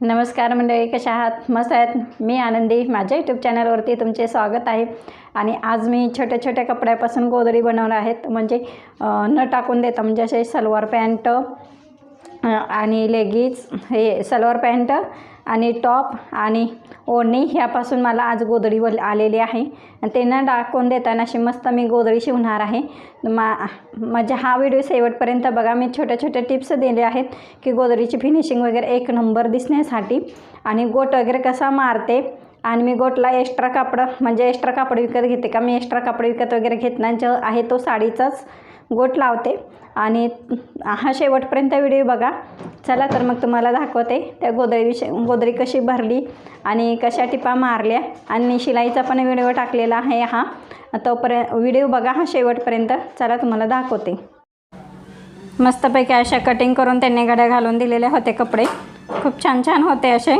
नमस्कार मंडळी कशा आहात? मस्त आहेत. मी आनंदी. माझ्या यूट्यूब चॅनलवरती तुमचे स्वागत आहे. आणि आज मी छोट्या छोट्या कपड्यापासून गोदडी बनवल्या आहेत म्हणजे न टाकून देता म्हणजे असे सलवार पॅन्ट आणि लेगीज हे सलवार पॅन्ट आणि टॉप आणि ओढणी ह्यापासून मला आज गोदडी वल आलेली आहे. आणि त्यांना न देताना अशी मस्त मी गोदडी शिवणार आहे. मा माझ्या हा व्हिडिओ शेवटपर्यंत बघा. मी छोट्या छोट्या टिप्स दिले आहेत की गोदडीची फिनिशिंग वगैरे एक नंबर दिसण्यासाठी. आणि गोट वगैरे कसा मारते. आणि मी गोटला एक्स्ट्रा कापड म्हणजे एक्स्ट्रा कापड विकत घेते का? मी एक्स्ट्रा कापड विकत वगैरे घेत नाही. जो आहे तो साडीचाच गोट लावते. आणि हा शेवटपर्यंत व्हिडिओ बघा. चला तर मग तुम्हाला दाखवते त्या गोदरीविषयी गोदरी कशी भरली आणि कशा टिपा मारल्या. आणि शिलाईचा पण व्हिडिओ टाकलेला आहे हा. तोपर्यंत व्हिडिओ बघा हा शेवटपर्यंत. चला तुम्हाला दाखवते. मस्तपैकी अशा कटिंग करून त्यांनी गड्या घालून दिलेले होते कपडे. खूप छान छान होते असे.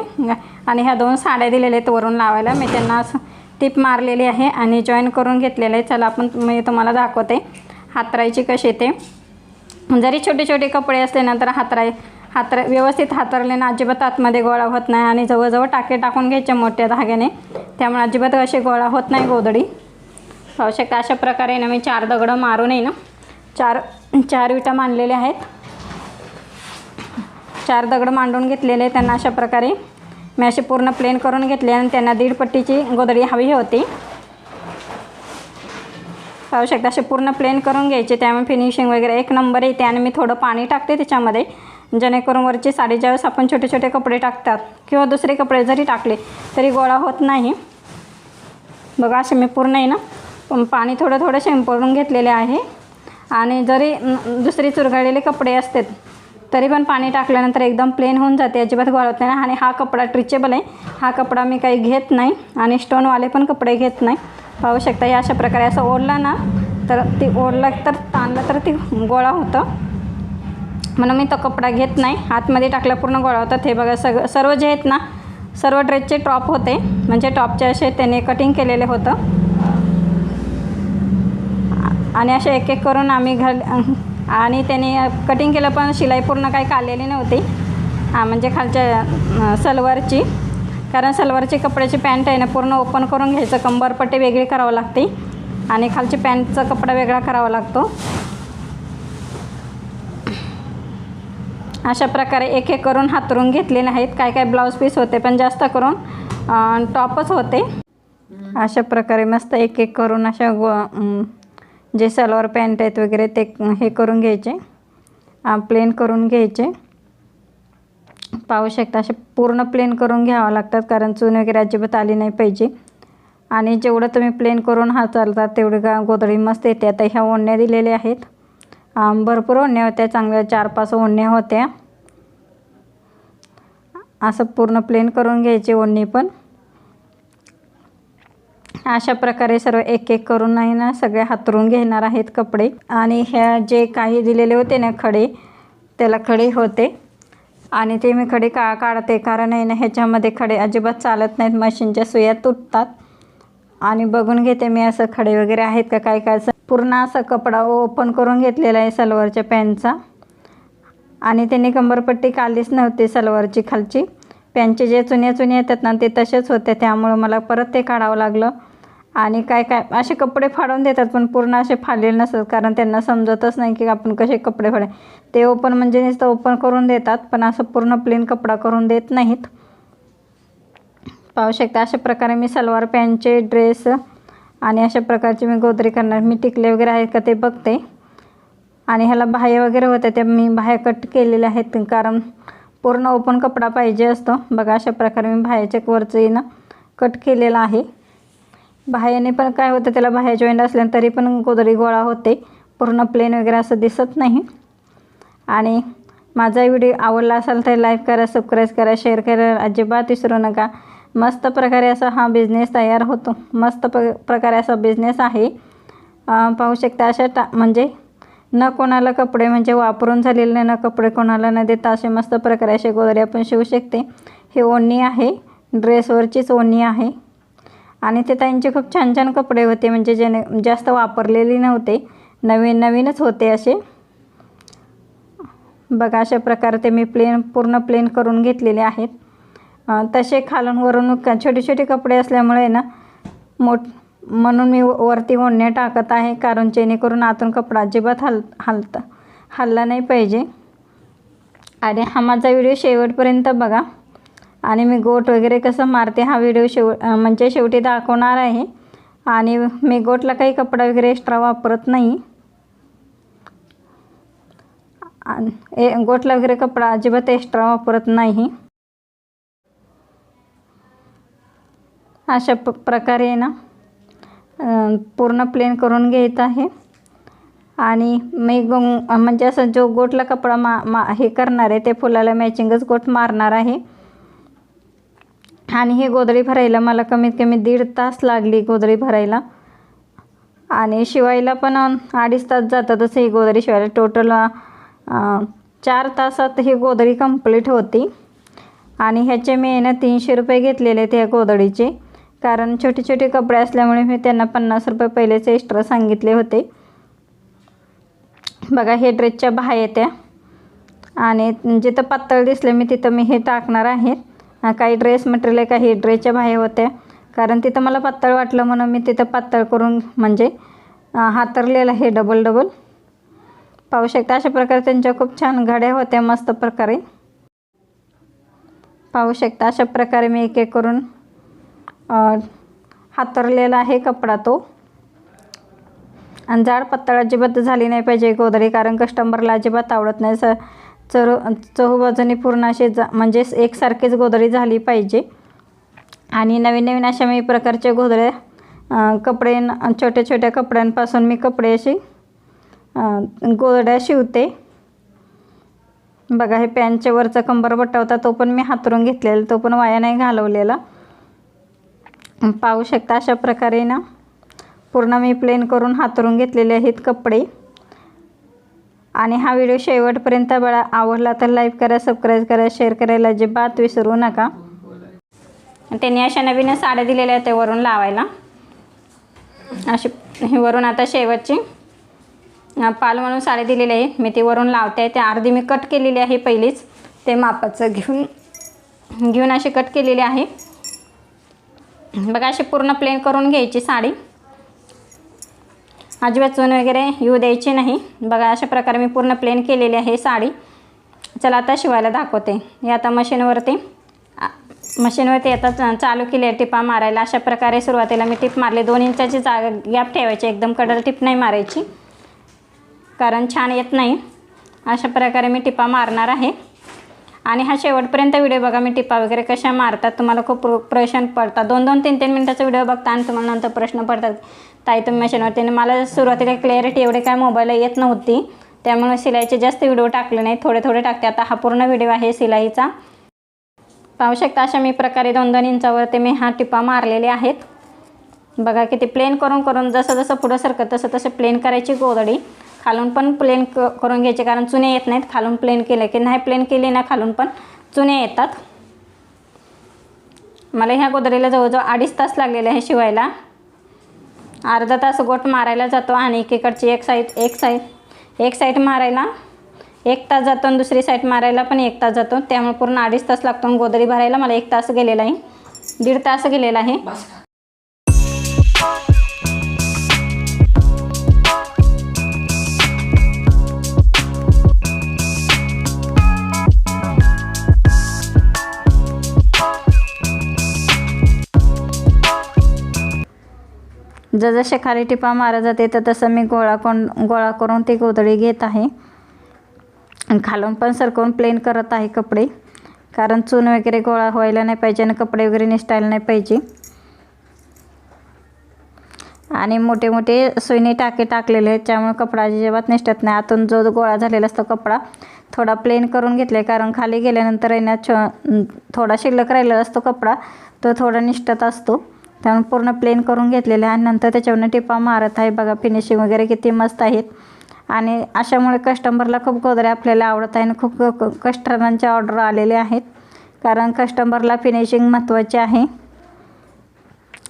आणि ह्या दोन साड्या दिलेल्या आहेत वरून लावायला. मी त्यांना असं टिप मारलेली आहे आणि जॉईन करून घेतलेलं आहे. चला आपण मी तुम्हाला दाखवते. हातरायची कशी ते. जरी छोटे छोटे कपडे असले ना तर हातराय हातर व्यवस्थित हातरले ना अजिबात आतमध्ये गोळा होत नाही आणि जवळजवळ टाके टाकून घ्यायचे मोठ्या धाग्याने. त्यामुळे अजिबात असे गोळा होत नाही गोदडी पाहू शकता अशा प्रकारे ना मी चार दगडं मारून आहे ना चार चार विटा मांडलेल्या आहेत. चार दगडं मांडून घेतलेले त्यांना अशा प्रकारे. मी असे पूर्ण प्लेन करून घेतले आणि त्यांना दीड पट्टीची गोदडी हवी होती. पाहू शकता. असे पूर्ण प्लेन करून घ्यायचे. त्यामुळे फिनिशिंग वगैरे एक नंबर येते आणि मी थोडं पाणी टाकते त्याच्यामध्ये. जेणेकरून वरची साडी ज्यावेळेस आपण छोटे छोटे कपडे टाकतात किंवा दुसरे कपडे जरी टाकले तरी गोळा होत नाही. बघा असे मी पूर्ण आहे ना. पण पाणी थोडं थोडं शिंपडून घेतलेले आहे. आणि जरी दुसरी चुरगळलेले कपडे असतात तरी पण पाणी टाकल्यानंतर एकदम प्लेन होऊन जाते. अजिबात गोळा होत नाही आणि हा कपडा ट्रिचेबल आहे. हा कपडा मी काही घेत नाही. आणि स्टोनवाले पण कपडे घेत नाही. पाहू शकता या अशा प्रकारे असं ओढला ना तर ती ओढला तर ताणलं तर ती गोळा होतं. म्हणून मी तो कपडा घेत नाही. आतमध्ये टाकला पूर्ण गोळा होतात हे बघा सग सर्व जे आहेत ना सर्व ड्रेसचे टॉप होते. म्हणजे टॉपचे असे त्याने कटिंग केलेले होतं. आणि असे एक एक करून आम्ही घाल आणि त्याने कटिंग केलं पण शिलाई पूर्ण काही काढलेली नव्हती. हां म्हणजे खालच्या सलवारची. कारण सलवारची कपड्याची पॅन्ट आहे ना पूर्ण ओपन करून घ्यायचं. कंबरपट्टी वेगळी करावं लागते. आणि खालची पॅन्टचा कपडा वेगळा करावा लागतो. अशा प्रकारे एक एक करून हातरून घेतलेले आहेत काय काय ब्लाऊज पीस होते पण जास्त करून टॉपच होते. अशा प्रकारे मस्त एक एक करून अशा गो जे सलवार पॅन्ट आहेत वगैरे ते हे करून घ्यायचे. प्लेन करून घ्यायचे. पाहू शकता असे पूर्ण प्लेन करून घ्यावं लागतात कारण चून वगैरे अजिबात आली नाही पाहिजे. आणि जेवढं तुम्ही प्लेन करून हा चालतात तेवढी गा गोधळी मस्त येते. आता ह्या ओढण्या दिलेल्या आहेत. भरपूर ओढण्या होत्या चांगल्या चार पाच ओढण्या होत्या. असं पूर्ण प्लेन करून घ्यायची ओढणी पण. अशा प्रकारे सर्व एक एक करून नाही ना सगळे हातरून घेणार आहेत कपडे. आणि ह्या जे काही दिलेले होते ना खडे त्याला खडे होते. आणि ते मी खडे का काढते कारण आहे ना ह्याच्यामध्ये खडे अजिबात चालत नाहीत. मशीनच्या सुया तुटतात. आणि बघून घेते मी असं खडे वगैरे आहेत का काय काय असं. पूर्ण असा कपडा ओपन करून घेतलेला आहे सलवारच्या पॅन्टचा. आणि त्यांनी कंबरपट्टी काढलीच नव्हती सलवारची खालची. पॅन्टचे जे चुन्या चुन्या येतात ना ते तसेच होते. त्यामुळं मला परत ते काढावं लागलं. आणि काय काय असे कपडे फाडून देतात पण पूर्ण असे फाडलेले नसतात कारण त्यांना समजतच नाही की आपण कसे कपडे फाडे ते ओपन म्हणजे नुसतं ओपन करून देतात पण असं पूर्ण प्लेन कपडा करून देत नाहीत. पाहू शकता अशा प्रकारे मी सलवार पॅन्टचे ड्रेस आणि अशा प्रकारचे मी गोदरी करणार. मी टिकले वगैरे आहेत का ते बघते. आणि ह्याला बाह्य वगैरे होत्या त्या मी बाह्या कट केलेल्या आहेत कारण पूर्ण ओपन कपडा पाहिजे असतो. बघा अशा प्रकारे मी बाह्याच्या वरचं येणं कट केलेला आहे. बाह्याने पण काय होतं त्याला बाह्या जॉईंट असल्या तरी पण गोदरी गोळा होते. पूर्ण प्लेन वगैरे असं दिसत नाही. आणि माझा व्हिडिओ आवडला असेल तर लाईक करा सबस्क्राईब करा शेअर करा. अजिबात विसरू नका. मस्त प्रकारे असा हा बिझनेस तयार होतो. मस्त प प्रकारे असा बिझनेस आहे. पाहू शकता अशा टा म्हणजे न कोणाला कपडे म्हणजे वापरून झालेले न कपडे कोणाला न देता असे मस्त प्रकारे असे गोदरे आपण शिवू शकते. हे ओढणी आहे. ड्रेसवरचीच ओढणी आहे. आणि ते त्यांचे खूप छान छान कपडे होते म्हणजे जेणे जास्त वापरलेले नव्हते. नवीन नवीनच होते असे. बघा अशा प्रकारे ते मी प्लेन पूर्ण प्लेन करून घेतलेले आहेत. तसे खालून वरून छोटे छोटे कपडे असल्यामुळे ना मोठ म्हणून मी वरती ओढणे टाकत आहे कारण जेणेकरून आतून कपडा अजिबात हल हलता हलला नाही पाहिजे. आणि हा माझा व्हिडिओ शेवटपर्यंत बघा. आणि मी गोट वगैरे कसं मारते हा व्हिडिओ शेव म्हणजे शेवटी दाखवणार आहे. आणि मी गोटला काही कपडा वगैरे एक्स्ट्रा वापरत नाही. आणि ए गोटला वगैरे कपडा अजिबात एक्स्ट्रा वापरत नाही. अशा प प्रकारे ना पूर्ण प्लेन करून घेत आहे. आणि मी गो म्हणजे असं जो गोटला कपडा मा मा हे करणार आहे ते फुलाला मॅचिंगच गोट मारणार आहे. आणि ही गोदडी भरायला मला कमीत कमी दीड तास लागली गोदडी भरायला. आणि शिवायला पण अडीच तास जातातच ही गोदडी शिवायला. टोटल चार तासात ही गोदडी कंप्लीट होती. आणि ह्याचे मी आहे ना तीनशे रुपये घेतलेले त्या गोदडीचे. कारण छोटे छोटे कपडे असल्यामुळे मी त्यांना पन्नास रुपये पहिलेच एक्स्ट्रा सांगितले होते. बघा हे ड्रेसच्या बाह्य त्या. आणि जिथं पातळ दिसले मी तिथं मी हे टाकणार आहे. काही ड्रेस मटेरियल काही ड्रेसच्या बाहेर होत्या. कारण तिथं मला पातळ वाटलं म्हणून मी तिथं पातळ करून म्हणजे हातरलेलं आहे डबल डबल पाहू शकता अशा प्रकारे त्यांच्या खूप छान घड्या होत्या मस्त प्रकारे. पाहू शकता अशा प्रकारे मी एक एक करून हातरलेला आहे कपडा तो. आणि जाड पातळ अजिबात झाली नाही पाहिजे गोदडी कारण कस्टमरला अजिबात आवडत नाही स चर चहूबाजूनी पूर्ण असे जा म्हणजे एकसारखीच गोधडी झाली पाहिजे. आणि नवीन नवीन अशा मी प्रकारच्या गोधड्या कपडे छोट्या छोट्या कपड्यांपासून मी कपडे असे गोधड्या गोदड्या शिवते. बघा हे पॅनच्या वरचा कंबर बट्टा होता तो पण मी हातरून घेतलेला तो पण वाया नाही घालवलेला. पाहू शकता अशा प्रकारे ना पूर्ण मी प्लेन करून हातरून घेतलेले आहेत कपडे. आणि हा व्हिडिओ शेवटपर्यंत बळा आवडला तर लाईक करा सबस्क्राईब करा शेअर करायला अजिबात विसरू नका. त्यांनी अशा नवीन साड्या दिलेल्या आहेत ते वरून लावायला. अशी हे वरून आता शेवटची पाल म्हणून साडी दिलेली आहे. मी ती वरून लावते. आहे ते अर्धी मी कट केलेली आहे पहिलीच. ते मापाचं घेऊन घेऊन अशी कट केलेली आहे. बघा अशी पूर्ण प्लेन करून घ्यायची साडी. अजिबात चून वगैरे येऊ द्यायची नाही. बघा अशा प्रकारे मी पूर्ण प्लेन केलेली आहे साडी. चला आता शिवायला दाखवते. हे आता मशीनवरती मशीनवरती आता चालू केली आहे टिपा मारायला. अशा प्रकारे सुरुवातीला मी टिप मारली. दोन इंचाची जागा गॅप ठेवायची. एकदम कडल टिप नाही मारायची. कारण छान येत नाही. अशा प्रकारे मी टिपा मारणार आहे. आणि हा शेवटपर्यंत व्हिडिओ बघा मी टिपा वगैरे कशा मारतात तुम्हाला खूप प्रश्न पडतात. दोन दोन तीन तीन मिनटाचा व्हिडिओ बघता आणि तुम्हाला नंतर प्रश्न पडतात ताई तुम्ही मशीनवरती आणि मला सुरुवातीला क्लॅरिटी एवढे काय मोबाईलला येत नव्हती त्यामुळे शिलाईचे जास्त व्हिडिओ टाकले नाही थोडे थोडे टाकते. आता हा पूर्ण व्हिडिओ आहे शिलाईचा पाहू शकता अशा मी प्रकारे दोन दोन इंचावरती मी हा टिपा मारलेले आहेत. बघा किती प्लेन करून करून जसं जसं पुढं सरकत तसं तसं प्लेन करायची गोदडी खालून पण प्लेन क करून घ्यायचे कारण चुने येत नाहीत. खालून प्लेन केले की नाही प्लेन केले ना खालून पण चुने येतात. मला ह्या गोदरेला जवळजवळ अडीच तास लागलेले आहे शिवायला. अर्धा तास गोट मारायला जातो आणि एकीकडची एक साईड एक साईड एक साईड मारायला. एक तास जातो आणि दुसरी साईड मारायला पण एक तास जातो. त्यामुळे पूर्ण अडीच तास लागतो आणि भरायला. मला एक तास गेलेला आहे. दीड तास गेलेला आहे. जसे खाली टिपा मारत जाते तर तसं मी गोळा कोण गोळा करून ती गोधडी घेत आहे. खालून पण सरकवून प्लेन करत आहे कपडे. कारण चून वगैरे गोळा व्हायला नाही पाहिजे आणि कपडे वगैरे निसटायला नाही पाहिजे. आणि मोठे मोठे सुईने टाके टाकलेले आहेत त्यामुळे कपडा अजिबात निसटत नाही. आतून जो गोळा झालेला असतो कपडा थोडा प्लेन करून घेतला कारण खाली गेल्यानंतर येण्यात छ थोडा शिल्लक राहिलेला असतो कपडा तो थोडा निष्ठत असतो. त्यामुळे पूर्ण प्लेन करून घेतलेले आहे. आणि नंतर त्याच्यावरनं टिपा मारत आहे. बघा फिनिशिंग वगैरे किती मस्त आहेत आणि अशामुळे कस्टमरला खूप गोदरे आपल्याला आवडत आहे. आणि खूप क- ऑर्डर आलेले आहेत. कारण कस्टमरला फिनिशिंग महत्त्वाचे आहे.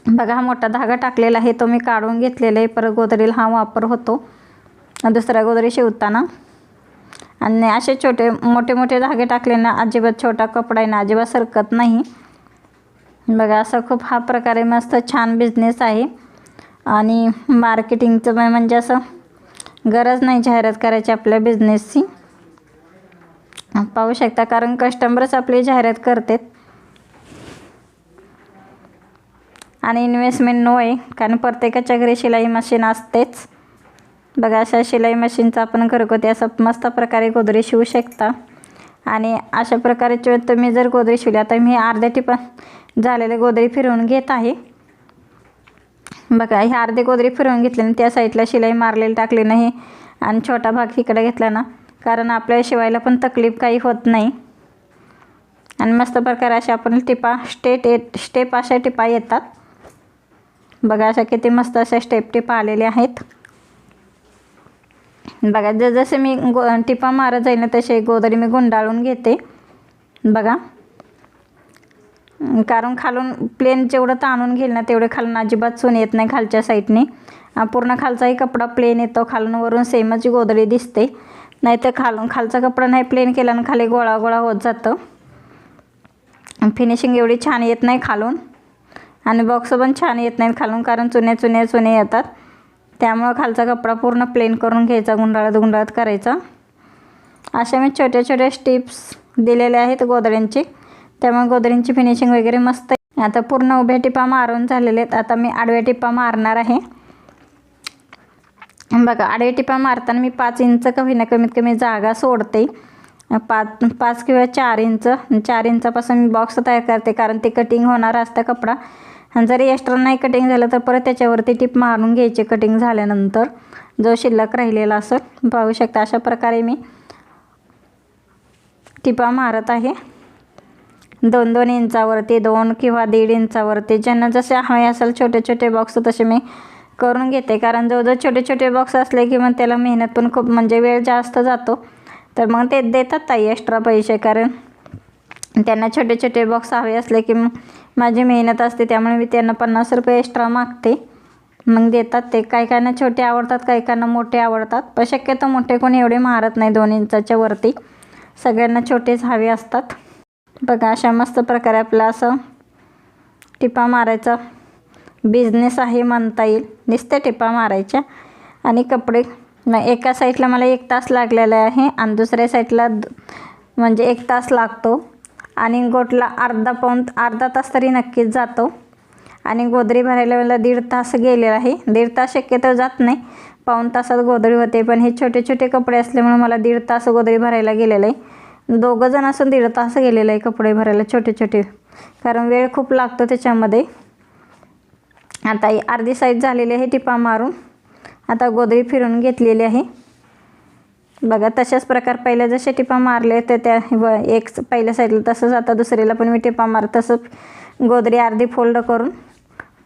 बघा हा मोठा धागा टाकलेला आहे. तो मी काढून घेतलेला आहे. परत गोदरीला हा वापर होतो. दुसऱ्या गोदरी शिवताना. आणि असे छोटे मोठे मोठे धागे टाकले ना अजिबात छोटा कपडा आहे ना अजिबात सरकत नाही. बघा असा खूप हा प्रकारे मस्त छान बिझनेस आहे. आणि मार्केटिंगचं म्हणजे असं गरज नाही जाहिरात करायची आपल्या बिझनेसची पाहू शकता कारण कस्टमरच आपली जाहिरात करतात. आणि इन्व्हेस्टमेंट नो आहे कारण प्रत्येकाच्या घरी शिलाई मशीन असतेच. बघा अशा शिलाई मशीनचा आपण घरगुती असं मस्त प्रकारे गोदरी शिवू शकता. आणि अशा प्रकारे तुम्ही जर गोदरी शिवली आता मी अर्ध्या टिपा झालेले गोदरी फिरवून घेत आहे. बघा ह्या अर्धे गोदरी फिरवून घेतले ना त्या साईडला शिलाई मारलेली टाकली नाही आणि छोटा भाग इकडे घेतला ना. कारण आपल्या शिवायला पण तकलीफ काही होत नाही. आणि मस्त प्रकारे अशा आपण टिपा स्टेट येत स्टेप अशा टिपा येतात. बघा अशा किती मस्त अशा स्टेप टिपा आलेल्या आहेत. बघा ज जसे मी गो टिपा मारत जाईल ना तसे गोदरी मी गुंडाळून घेते. बघा. कारण खालून प्लेन जेवढं ताणून घेईल ना तेवढे खालून अजिबात सून येत नाही खालच्या साईडने पूर्ण खालचाही कपडा प्लेन येतो खालून वरून सेमच गोदडी दिसते. नाही तर खालून खालचा कपडा नाही प्लेन केला ना खाली गोळा गोळा होत जातं. फिनिशिंग एवढी छान येत नाही खालून. आणि बॉक्स पण छान येत नाहीत खालून कारण चुने चुने चुने येतात. त्यामुळं खालचा कपडा पूर्ण प्लेन करून घ्यायचा गुंडाळत गुंडाळत करायचा. अशा मी छोट्या छोट्या स्टिप्स दिलेल्या आहेत गोदड्यांची त्यामुळे गोदरींची फिनिशिंग वगैरे मस्त आहे. आता पूर्ण उभ्या टिपा मारून झालेले आहेत. आता मी आडव्या टिपा मारणार आहे. बघा आडव्या टिपा मारताना मी पाच इंच कमी ना कमीत कमी जागा सोडते. पाच पाच किंवा चार इंच. चार इंचापासून मी बॉक्स तयार करते कारण ते कटिंग होणार असतं कपडा. आणि जरी एक्स्ट्रा नाही कटिंग झालं तर परत त्याच्यावरती टिप मारून घ्यायची कटिंग झाल्यानंतर. जो शिल्लक राहिलेला असेल पाहू शकता अशा प्रकारे मी टिपा मारत आहे. दोन दोन इंचावरती दोन किंवा दीड इंचावरती. ज्यांना जसे हवे असेल छोटे छोटे बॉक्स तसे मी करून घेते. कारण जवळजवळ छोटे छोटे बॉक्स असले की मग त्याला मेहनत पण खूप म्हणजे वेळ जास्त जातो. तर मग ते देतात ताई एक्स्ट्रा पैसे. कारण त्यांना छोटे छोटे बॉक्स हवे असले की मग माझी मेहनत असते त्यामुळे मी त्यांना पन्नास रुपये एक्स्ट्रा मागते. मग देतात ते. काही काहींना छोटे आवडतात काही काहींना मोठे आवडतात. पण शक्यतो मोठे कोणी एवढे मारत नाही दोन इंचाच्या वरती. सगळ्यांना छोटेच हवे असतात. बघा अशा मस्त प्रकारे आपला असं टिपा मारायचा बिझनेस आहे म्हणता येईल. नुसत्या टिपा मारायच्या. आणि कपडे एका साईडला मला एक तास लागलेला आहे आणि दुसऱ्या साईडला म्हणजे एक तास लागतो. आणि गोटला अर्धा पाऊन अर्धा तास तरी नक्कीच जातो. आणि गोदरी भरायला मला दीड तास गेलेला आहे. दीड तास शक्यतो जात नाही. पाऊण तासात गोदरी होते पण हे छोटे छोटे कपडे असल्यामुळे मला दीड तास गोदरी भरायला गेलेलं आहे. दोघं जण असून दीड तास गेलेलं आहे कपडे भरायला छोटे छोटे. कारण वेळ खूप लागतो त्याच्यामध्ये. आता ही अर्धी साईज झालेली आहे टिपा मारून. आता गोदरी फिरून घेतलेली आहे. बघा तशाच प्रकार पहिल्या जसे टिपा मारले तर त्या व एक पहिल्या साईडला तसंच आता दुसरीला पण मी टिपा मार तसंच गोदरी अर्धी फोल्ड करून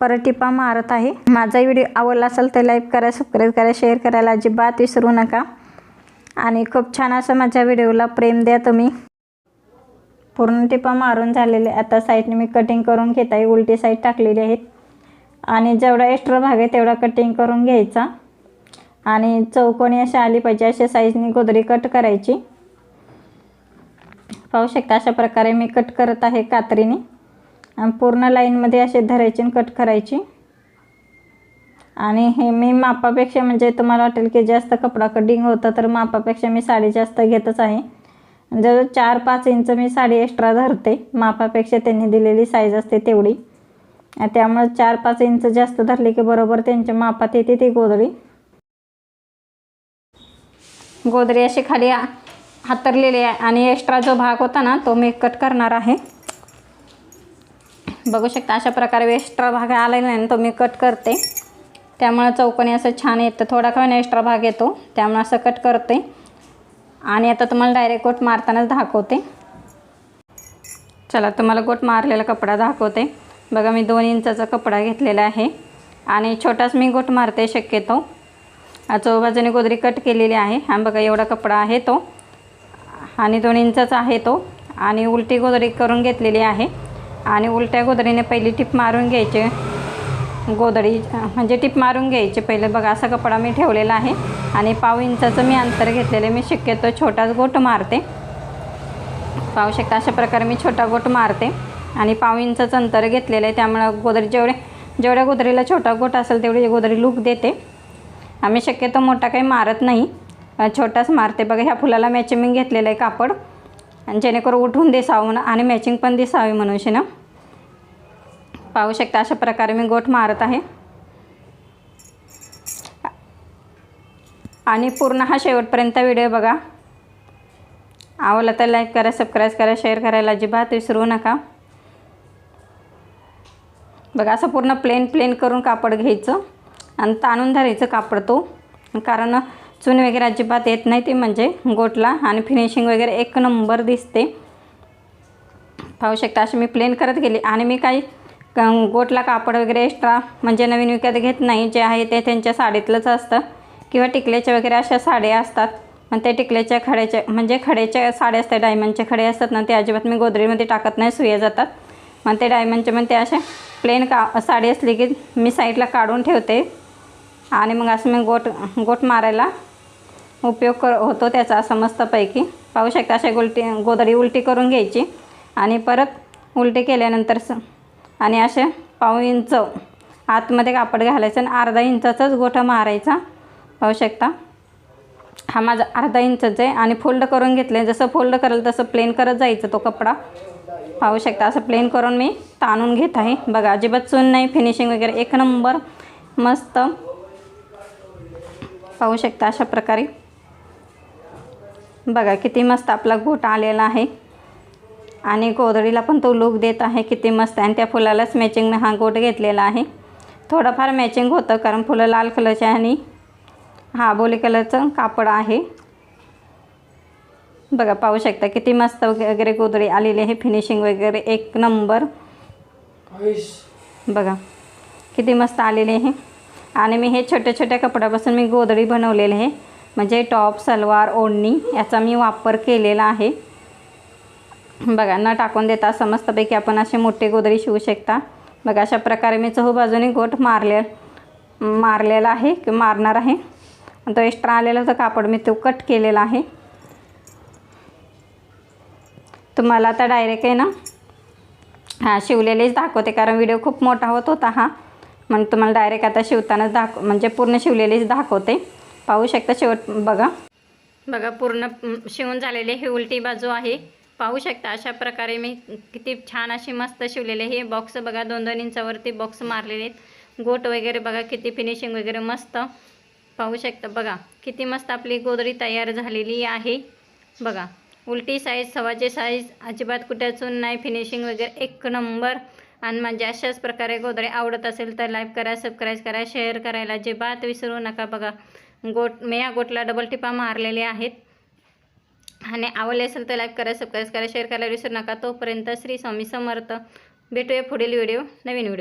परत टिपा मारत आहे. माझा व्हिडिओ आवडला असेल तर लाईक करा सबस्क्राईब करा शेअर करायला अजिबात विसरू नका. आणि खूप छान असं माझ्या व्हिडिओला प्रेम द्या तुम्ही. पूर्ण टिपा मारून झालेले. आता साईडने मी कटिंग करून घेत आहे उलटी साईड टाकलेली आहेत. आणि जेवढा एक्स्ट्रा भाग आहे तेवढा कटिंग करून घ्यायचा. आणि चौकोनी अशी आली पाहिजे अशा साईजने गोदरी कट करायची. पाहू शकता अशा प्रकारे मी कट करत आहे कात्रीने. आणि पूर्ण लाईनमध्ये असे धरायचे आणि कट करायची. आणि हे मी मापापेक्षा म्हणजे तुम्हाला वाटेल की जास्त कपडा कटिंग होतं तर मापापेक्षा मी साडी जास्त घेतच आहे. जवळ चार पाच इंच मी साडी एक्स्ट्रा धरते मापापेक्षा त्यांनी दिलेली साईज असते तेवढी. त्यामुळे चार पाच इंच जास्त धरले की बरोबर त्यांच्या मापात येते ती गोदरी गोदरी अशी खाली हातरलेली आहे आणि एक्स्ट्रा जो भाग होता ना तो मी कट करणार आहे. बघू शकता अशा प्रकारे एक्स्ट्रा भाग आलेला आहे ना तो मी कट करते. त्यामुळं चौकोनी असं छान येतं. थोडा का एक्स्ट्रा भाग येतो. त्यामुळे असं कट करते. आणि आता तुम्हाला डायरेक्ट गोट मारतानाच दाखवते. चला तुम्हाला गोट मारलेला कपडा दाखवते. बघा मी दोन इंचाचा कपडा घेतलेला आहे. आणि छोटाच मी गोट मारते शक्यतो. चौबाजूने गोदरी कट केलेली आहे. हा बघा एवढा कपडा आहे तो. आणि दोन इंचाचा आहे तो. आणि उलटी गोदरी करून घेतलेली आहे. आणि उलट्या गोदरीने पहिली टिप मारून घ्यायची. गोदडी म्हणजे टिप मारून घ्यायची पहिले. बघा असा कपडा मी ठेवलेला आहे आणि पाव इंचाचं मी अंतर घेतलेलं आहे. मी शक्यतो छोटाच गोट मारते. पाहू शकता अशा प्रकारे मी छोटा गोट मारते. आणि पाव इंचाचं अंतर घेतलेलं आहे. त्यामुळं गोदरी जेवढे जेवढ्या गोदरीला छोटा गोट असेल तेवढी गोदरी लूक देते. आम्ही शक्यतो मोठा काही मारत नाही. छोटाच मारते. बघा ह्या फुलाला मॅचिंग घेतलेलं आहे कापड. आणि जेणेकरून उठून दिसावं आणि मॅचिंग पण दिसावी म्हणून ना पाहू शकता अशा प्रकारे मी गोठ मारत आहे. आणि पूर्ण हा शेवटपर्यंत व्हिडिओ बघा. आवडला तर लाईक करा सबस्क्राईब करा शेअर करायला अजिबात विसरू नका. बघा असं पूर्ण प्लेन प्लेन करून कापड घ्यायचं आणि ताणून धरायचं कापड तो. कारण चून वगैरे अजिबात येत नाही ते म्हणजे गोटला आणि फिनिशिंग वगैरे एक नंबर दिसते. पाहू शकता अशी मी प्लेन करत गेली. आणि मी काही क- गोटला कापड वगैरे एक्स्ट्रा म्हणजे नवीन विकत घेत नाही जे आहे ते त्यांच्या साडीतलंच असतं. किंवा टिकल्याच्या वगैरे अशा साड्या असतात. पण ते टिकल्याच्या खड्याच्या म्हणजे खड्याच्या साड्या असतात डायमंडचे खडे असतात ना ते अजिबात मी गोदरीमध्ये टाकत नाही सुया जातात. मग ते डायमंडचे मग ते असे प्लेन का साडी असली की मी साईडला काढून ठेवते. आणि मग असं मी गोट गोट मारायला उपयोग कर होतो त्याचा असा मस्तपैकी. पाहू शकता अशा गोलटी गोदडी उलटी करून घ्यायची. आणि परत उलटी केल्यानंतर स आणि असे पाव इंच आतमध्ये कापड घालायचं आणि अर्धा इंचाचाच गोठा मारायचा. पाहू शकता? हा माझा अर्धा इंचच आहे आणि फोल्ड करून घेतलं. आहे जसं फोल्ड करेल तसं प्लेन करत जायचं तो कपडा. पाहू शकता? असं प्लेन करून मी ताणून घेत आहे. बघा अजिबात चून नाही फिनिशिंग वगैरे. एक नंबर. मस्त. पाहू शकता अशा प्रकारे. बघा किती मस्त आपला गोठा आलेला आहे. आणि गोधडीला पण तो लूक देत आहे किती मस्त आहे. आणि त्या फुलालाच मॅचिंग हा गोट घेतलेला आहे. थोडंफार मॅचिंग होतं कारण फुलं लाल कलरचे आणि हा बोली कलरचं कापड आहे. बघा पाहू शकता किती मस्त वगैरे गोधडी आलेली आहे फिनिशिंग वगैरे एक नंबर बघा किती मस्त आलेले आहे. आणि मी हे छोट्या छोट्या कपड्यापासून मी गोधडी बनवलेले आहे. म्हणजे टॉप सलवार ओढणी याचा मी वापर केलेला आहे. बघा न टाकून देता असं मस्तपैकी आपण असे मोठे गोदरी शिवू शकता. बघा अशा प्रकारे मी चहूबाजूने गोठ मारले मारलेला आहे की मारणार आहे. तो एक्स्ट्रा आलेला जो कापड मी तो कट केलेला आहे. तुम्हाला आता डायरेक्ट आहे ना हां शिवलेलेच दाखवते कारण व्हिडिओ खूप मोठा होत होता हा. म्हणून तुम्हाला डायरेक्ट आता शिवतानाच दाख म्हणजे पूर्ण शिवलेलीच दाखवते. पाहू शकता शेवट बघा. बघा पूर्ण शिवून झालेले ही उलटी बाजू आहे. पाहू शकता अशा प्रकारे मी किती छान अशी मस्त शिवलेले हे बॉक्स बघा दोन दोन इंचावरती बॉक्स मारलेले आहेत. गोट वगैरे बघा किती फिनिशिंग वगैरे मस्त. पाहू शकता बघा किती मस्त आपली गोदरी तयार झालेली आहे. बघा उलटी साईज सव्वाचे साईज अजिबात कुठ्याचून नाही फिनिशिंग वगैरे एक नंबर आणि म्हणजे अशाच प्रकारे गोदडे आवडत असेल तर लाईक करा सबस्क्राईब करा शेअर करायला अजिबात विसरू नका बघा. गोट मी या गोटला डबल टिपा मारलेले आहेत. आणि आवडले असेल तर लाईक करा सबस्क्राईब करा शेअर करायला विसरू नका. तोपर्यंत श्री स्वामी समर्थ. भेटूया पुढील व्हिडिओ नवीन व्हिडिओ